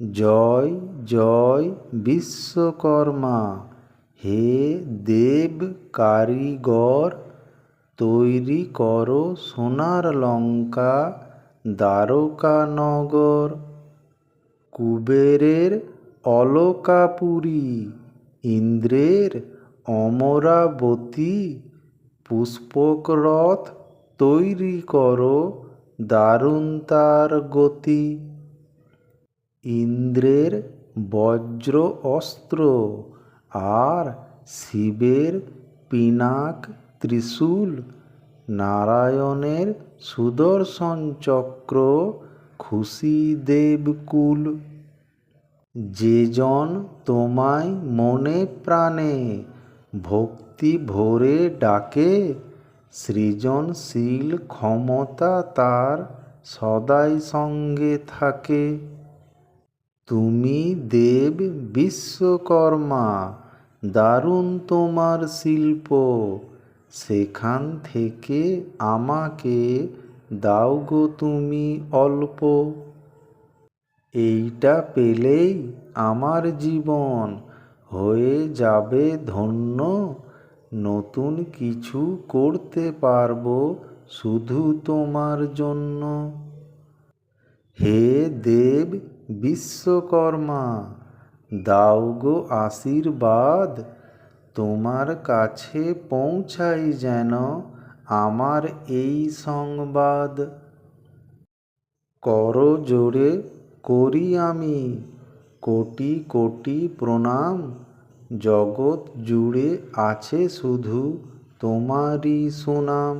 জয় জয় বিশ্বকর্মা, হে দেব কারিগর, তৈরি করো সোনার লঙ্কা দ্বারকা নগর কুবেরের অলকাপুরী, ইন্দ্রের অমরাবতী পুষ্পক রথ তৈরি করো, দারুণ তার গতি। ইন্দ্রের বজ্র অস্ত্র আর শিবের পিনাক ত্রিশূল, নারায়ণের সুদর্শন চক্র খুশি দেবকুল। যে জন তোমায় মনে প্রাণে ভক্তি ভরে ডাকে, সৃজনশীল ক্ষমতা তার সদাই সঙ্গে থাকে। তুমি দেব বিশ্বকর্মা, দারুণ তোমার শিল্প। সেখান থেকে আমাকে দাও গো তুমি অল্প। এইটা পেলেই আমার জীবন হয়ে যাবে ধন্য। নতুন কিছু করতে পারব শুধু তোমার জন্য। হে দেব বিশ্বকর্মা, দাও গো আশীর্বাদ, তোমার কাছে পৌঁছাই যেন আমার এই সংবাদ। করো জোরে করি আমি, কোটি কোটি প্রণাম, জগৎ জুড়ে আছে শুধু তোমারই সুনাম।